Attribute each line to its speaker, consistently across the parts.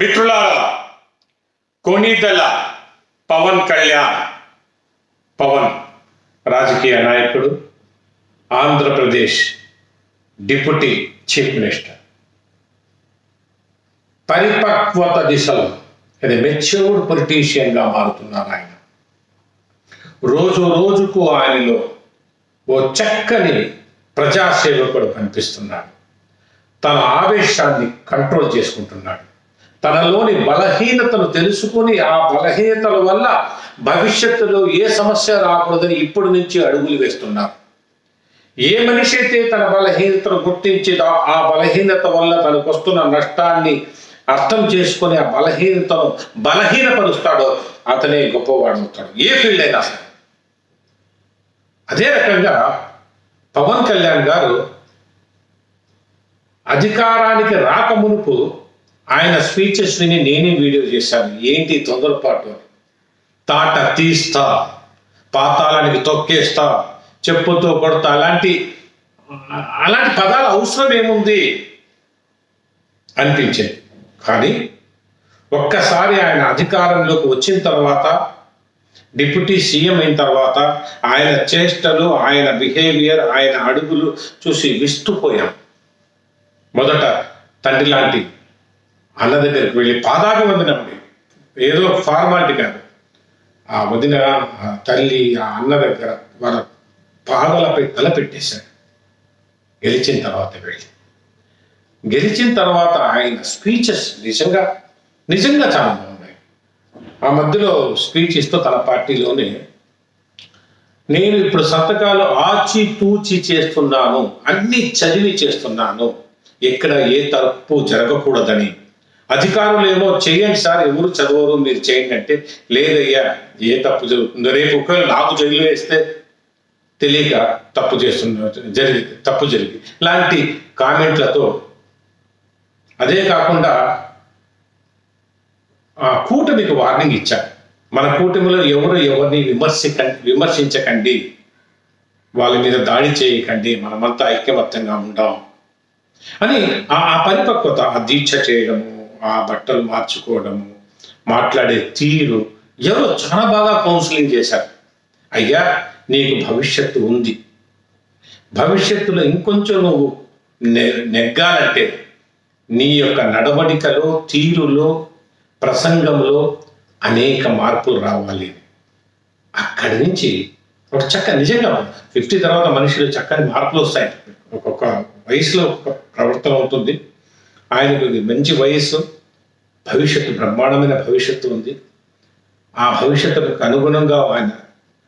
Speaker 1: మిత్రులారా కొణిదెల పవన్ కళ్యాణ్. పవన్ రాజకీయ నాయకుడు ఆంధ్రప్రదేశ్ డిప్యూటీ చీఫ్ మినిస్టర్. పరిపక్వత దిశలో అది మెచ్యూర్డ్ పొలిటీషియన్గా మారుతున్నారు ఆయన. రోజు రోజుకు ఆయనలో ఓ చక్కని ప్రజాసేవకుడు కనిపిస్తున్నాడు. తన ఆవేశాన్ని కంట్రోల్ చేసుకుంటున్నాడు. తనలోని బలహీనతను తెలుసుకుని ఆ బలహీనతల వల్ల భవిష్యత్తులో ఏ సమస్య రాకూడదని ఇప్పటి నుంచి అడుగులు వేస్తున్నారు. ఏ మనిషి అయితే తన బలహీనతను గుర్తించి ఆ- ఆ బలహీనత వల్ల తనకు వస్తున్న నష్టాన్ని అర్థం చేసుకొని ఆ బలహీనతను బలహీనపరుస్తాడో అతనే గొప్పవాడు అవుతాడు ఏ ఫీల్డ్ అయినా సరే. అదే రకంగా పవన్ కళ్యాణ్ గారు అధికారానికి రాక మునుపు ఆయన స్పీచెస్ విని నేనే వీడియో చేశాను. ఏంటి తొందరపాటు? తాట తీస్తా పాతాళానికి తొక్కేస్తా చెప్పుతో కొడతా అలాంటి అలాంటి పదాల అవసరం ఏముంది? అనిపించింది. కానీ ఒక్కసారి ఆయన అధికారంలోకి వచ్చిన తర్వాత డిప్యూటీ సీఎం అయిన తర్వాత ఆయన చేష్టలు ఆయన బిహేవియర్ ఆయన అడుగులు చూసి విస్తుపోయాం. మొదట తండ్రి లాంటి అన్న దగ్గరికి వెళ్ళి పాదాభివందనం అండి. ఏదో ఫార్మాలిటీ కాదు. ఆ వదిన ఆ తల్లి ఆ అన్న దగ్గర వాళ్ళ పాదలపై తల పెట్టేశాడు గెలిచిన తర్వాత వెళ్ళి. గెలిచిన తర్వాత ఆయన స్పీచెస్ నిజంగా నిజంగా చాలా బాగున్నాయి. ఆ మధ్యలో స్పీచ్ ఇస్తూ తన పార్టీలోనే నేను ఇప్పుడు సంతకాలు ఆచి తూచి చేస్తున్నాను అన్ని చదివి చేస్తున్నాను. ఎక్కడ ఏ తప్పు జరగకూడదని అధికారులు ఏమో చేయండి సార్ ఎవరు చదవరు మీరు చేయండి అంటే లేదయ్యా ఏ తప్పు జరుగుతుందో రేపు ఒకవేళ నాకు జైలు వేస్తే తెలియక తప్పు చేస్తున్న జరిగి తప్పు జరిగి. లాంటి కామెంట్లతో అదే కాకుండా ఆ కూటమికి వార్నింగ్ ఇచ్చారు. మన కూటమిలో ఎవరు ఎవరిని విమర్శకండి విమర్శించకండి. వాళ్ళ మీద దాడి చేయకండి. మనమంతా ఐక్యమత్యంగా ఉండాం. అని ఆ ఆ పరిపక్వత ఆ దీక్ష చేయడము ఆ బట్టలు మార్చుకోవడము మాట్లాడే తీరు ఎవరో చాలా బాగా కౌన్సిలింగ్ చేశారు. అయ్యా నీకు భవిష్యత్తు ఉంది. భవిష్యత్తులో ఇంకొంచెం నువ్వు నె- నెగ్గాలంటే నీ యొక్క నడవడికలో తీరులో ప్రసంగంలో అనేక మార్పులు రావాలి. అక్కడి నుంచి ఒక చక్క నిజంగా ఫిఫ్టీ తర్వాత మనిషిలో చక్కని మార్పులు వస్తాయి. ఒక్కొక్క వయసులో ఒక ప్రవర్తన అవుతుంది ఆయనకు మంచి వయస్సు భవిష్యత్తు బ్రహ్మాండమైన భవిష్యత్తు ఉంది. ఆ భవిష్యత్తుకు అనుగుణంగా ఆయన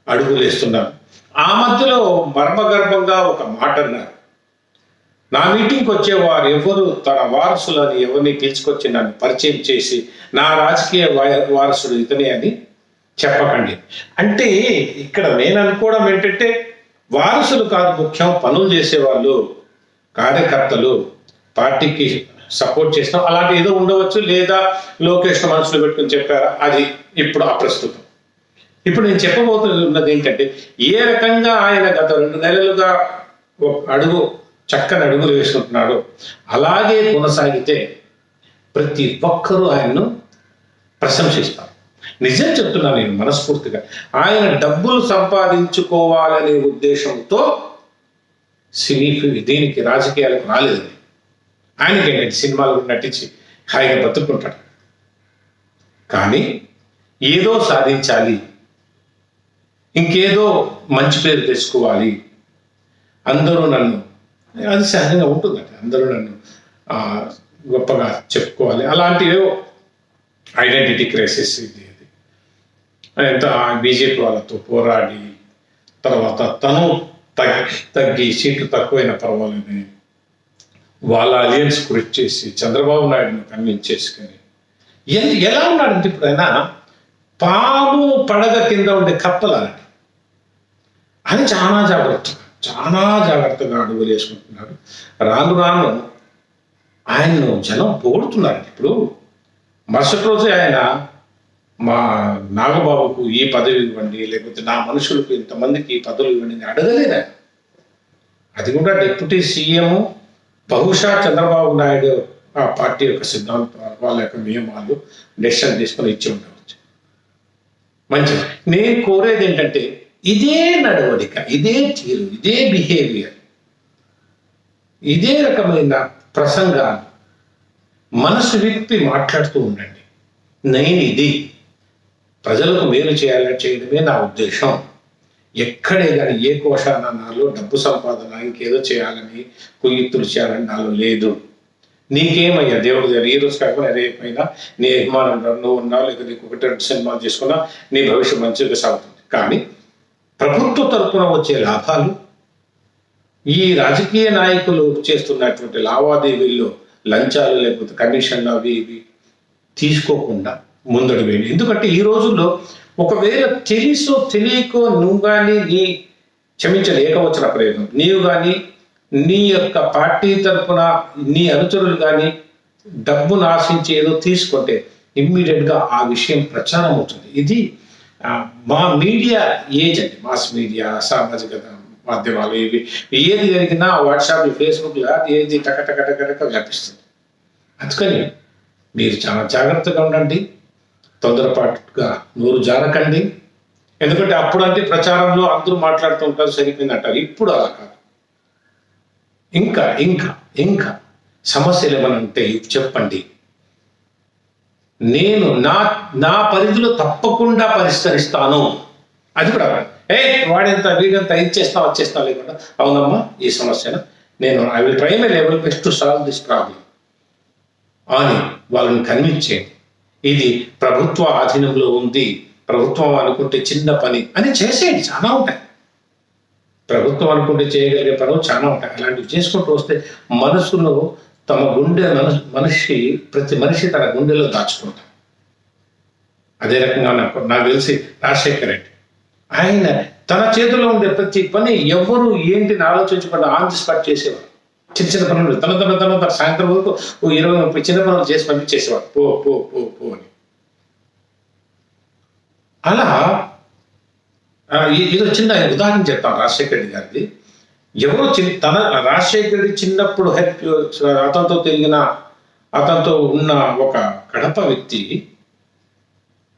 Speaker 1: అడుగులేస్తున్నారు ఆ మధ్యలో మర్మగర్భంగా ఒక మాట అన్నారు. నా మీటింగ్కి వచ్చేవారు ఎవరు? తన వారసులని ఎవరిని పిలుచుకొచ్చి నన్ను పరిచయం చేసి నా రాజకీయ వారసుడు ఇతనే అని చెప్పకండి. అంటే ఇక్కడ నేను అనుకోవడం ఏంటంటే వారసులు కాదు ముఖ్యం పనులు చేసేవాళ్ళు కార్యకర్తలు పార్టీకి సపోర్ట్ చేసినాం. అలాంటి ఏదో ఉండవచ్చు లేదా లోకేష్ మనసులో పెట్టుకుని చెప్పారా. అది ఇప్పుడు అప్రస్తుతం. ఇప్పుడు నేను చెప్పబోతున్నది ఏంటంటే ఏ రకంగా ఆయన గత రెండు నెలలుగా ఒక అడుగు చక్కని అడుగులు వేసుకుంటున్నాడో అలాగే కొనసాగితే ప్రతి ఒక్కరూ ఆయన్ను ప్రశంసిస్తారు. నిజం చెప్తున్నాను నేను మనస్ఫూర్తిగా. ఆయన డబ్బులు సంపాదించుకోవాలనే ఉద్దేశంతో సినీ దీనికి రాజకీయాలకు రాలేదండి. ఆయనకి ఏంటంటే సినిమాలు నటించి హాయిగా బతుకుంటాడు. కానీ ఏదో సాధించాలి. ఇంకేదో మంచి పేరు తెచ్చుకోవాలి. అందరూ నన్ను అది సహజంగా ఉంటుందండి. అందరూ నన్ను గొప్పగా చెప్పుకోవాలి. అలాంటివో ఐడెంటిటీ క్రైసిస్ ఇది ఇది. ఎంత బీజేపీ వాళ్ళతో పోరాడి తర్వాత తను తగ్గి తగ్గి సీట్లు తక్కువైన పర్వాలేదని వాళ్ళ అలియన్స్ కృషి చేసి చంద్రబాబు నాయుడుని కన్విన్స్ చేసుకొని ఎలా ఉన్నాడంటే ఇప్పుడు ఆయన పాము పడగ కింద ఉండే కప్పలాంటి అని చాలా జాగ్రత్త చాలా జాగ్రత్తగా అడుగులు వేసుకుంటున్నాడు రాను రాను ఆయన్ను జనం పొగుడుతున్నారు ఇప్పుడు మరుసటి రోజే ఆయన మా నాగబాబుకు ఈ పదవి ఇవ్వండి లేకపోతే నా మనుషులకు ఇంతమందికి ఈ పదవులు ఇవ్వండి అడగలేదా అది కూడా డిప్యూటీ సీఎం బహుశా చంద్రబాబు నాయుడు ఆ పార్టీ యొక్క సిద్ధాంతాలు వాళ్ళ యొక్క నియమాలు డెసిషన్ తీసుకొని ఇచ్చి ఉండవచ్చు. మంచిది. నేను కోరేది ఏంటంటే ఇదే నడవడిక ఇదే తీరు ఇదే బిహేవియర్ ఇదే రకమైన ప్రసంగాలు మనసు విప్పి మాట్లాడుతూ ఉండండి. నేను ఇది. ప్రజలకు మేలు చేయాలని చేయడమే నా ఉద్దేశం. ఎక్కడే కానీ ఏ కోశాన నాలో డబ్బు సంపాదన ఇంకేదో చేయాలని కుయుక్తులు చేయాలని నాలో లేదు. నీకేమయ్యా దేవుడు దగ్గర? ఈ రోజు కాకుండా రేపైనా నీ అభిమానం నువ్వు ఉన్నావు లేదా నీకు ఒకటి రెండు సినిమాలు చేసుకున్నా నీ భవిష్యత్ మంచిగా సాగుతుంది. కానీ ప్రభుత్వ తరపున వచ్చే లాభాలు ఈ రాజకీయ నాయకులు చేస్తున్నటువంటి లావాదేవీల్లో లంచాలు లేకపోతే కమిషన్లు అవి ఇవి తీసుకోకుండా ముందడు వేయండి. ఎందుకంటే ఈ రోజుల్లో ఒకవేళ తెలుసో తెలియకో నువ్వు కానీ నీ క్షమించని ఏకవచన ప్రయోగం. నీవు కానీ నీ యొక్క పార్టీ తరపున నీ అనుచరులు కానీ డబ్బును ఆశించి ఏదో తీసుకుంటే ఇమ్మీడియట్గా ఆ విషయం ప్రచారం అవుతుంది ఇది మా మీడియా ఏజ్ అండి మాస్ మీడియా సామాజిక మాధ్యమాలు ఇవి ఏది జరిగినా వాట్సాప్ ఫేస్బుక్లో అది ఏది టక టక టక టక వ్యాపిస్తుంది. అందుకని మీరు చాలా జాగ్రత్తగా ఉండండి. తొందరపాటుగా నోరు జారకండి. ఎందుకంటే అప్పుడు అంటే ప్రచారంలో అందరూ మాట్లాడుతూ ఉంటారు సరిపోయింది అంటారు ఇప్పుడు అలా కాదు. ఇంకా ఇంకా ఇంకా సమస్యలు ఏమనంటే ఉంటే చెప్పండి. నేను నా నా పరిధిలో తప్పకుండా పరిష్కరిస్తాను. అది కూడా ఏ వాడెంత వీడంత ఇది చేస్తా వచ్చేస్తా లేకుండా. అవునమ్మా ఈ సమస్యను? నేను I will try my level best to solve this problem అని వాళ్ళని కన్విన్స్ చేయండి. ఇది ప్రభుత్వ ఆధీనంలో ఉంది ప్రభుత్వం అనుకుంటే చిన్న పని అని చేసేయండి చాలా ఉంటాయి. ప్రభుత్వం అనుకుంటే చేయగలిగే పనులు చాలా ఉంటాయి. అలాంటివి చేసుకుంటూ వస్తే మనసులో తమ గుండె మనసు మనిషి ప్రతి మనిషి తన గుండెలో దాచుకుంటాం అదే రకంగా నాకు నాకు తెలిసి రాజశేఖర్ రెడ్డి ఆయన తన చేతిలో ఉండే ప్రతి పని ఎవరు ఏంటిని ఆలోచించకుండా ఆన్ ది స్పాట్ చేసేవారు? చిన్న చిన్న పనులు. తన తన తన తన సాయంత్రం వరకు ఓ ఇరవై ముప్పై చిన్న పనులు చేసి పంపించేసేవాడు. పో పో పో పో అని. అలా ఆ, చిన్న ఉదాహరణ చెప్తాను రాజశేఖర రెడ్డి గారిది. ఎవరో చిన్న తన రాజశేఖర రెడ్డి చిన్నప్పుడు హెల్ప్ అతనితో తిరిగిన అతనితో ఉన్న ఒక కడప వ్యక్తి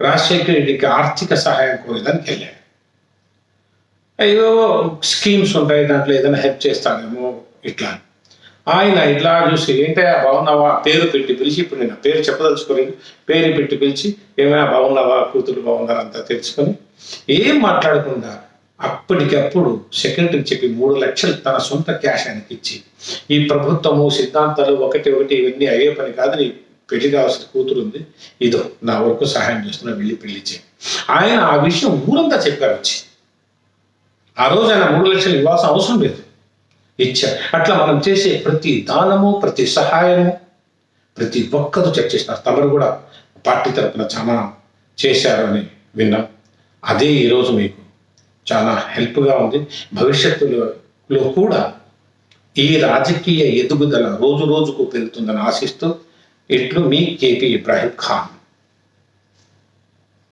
Speaker 1: రాజశేఖర రెడ్డికి ఆర్థిక సహాయం కోరేదానికి వెళ్ళాడు. అయ్యో స్కీమ్స్ ఉంటాయి దాంట్లో ఏదైనా హెల్ప్ చేస్తానేమో ఇట్లా ఆయన ఇట్లా చూసి ఏంటయ్యా బాగున్నావా? పేరు పెట్టి పిలిచి ఇప్పుడు నేను పేరు చెప్పదలుచుకోలేదు పేరు పెట్టి పిలిచి ఏమైనా బాగున్నావా? కూతురు బాగున్నారా? అంతా తెలుసుకొని ఏం మాట్లాడకుండా అప్పటికప్పుడు సెక్రటరీ చెప్పి మూడు లక్షలు తన సొంత క్యాష్ ఆయనకి ఇచ్చి ఈ ప్రభుత్వము సిద్ధాంతాలు ఒకటి ఒకటి ఇవన్నీ అయ్యే పని కాదు నీ పెళ్ళి కావాల్సిన కూతురు ఉంది. ఇదో నా వరకు సహాయం చేస్తున్నా వెళ్ళి పెళ్ళి చేయి. ఆయన ఆ విషయం ఊరంతా చెప్పారు వచ్చి. ఆ రోజు ఆయన మూడు లక్షలు ఇవ్వాల్సిన అవసరం లేదు. ఇచ్చారు అట్లా మనం చేసే ప్రతి దానము ప్రతి సహాయము ప్రతి ఒక్కరు చర్చిస్తున్నారు తమరు కూడా పార్టీ తరపున చాలా చేశారు అని విన్నాం. అదే ఈరోజు మీకు చాలా హెల్ప్గా ఉంది. భవిష్యత్తులో కూడా ఈ రాజకీయ ఎదుగుదల రోజు రోజుకు పెరుగుతుందని ఆశిస్తూ ఇట్లు మీ కేపీ ఇబ్రాహీం ఖాన్.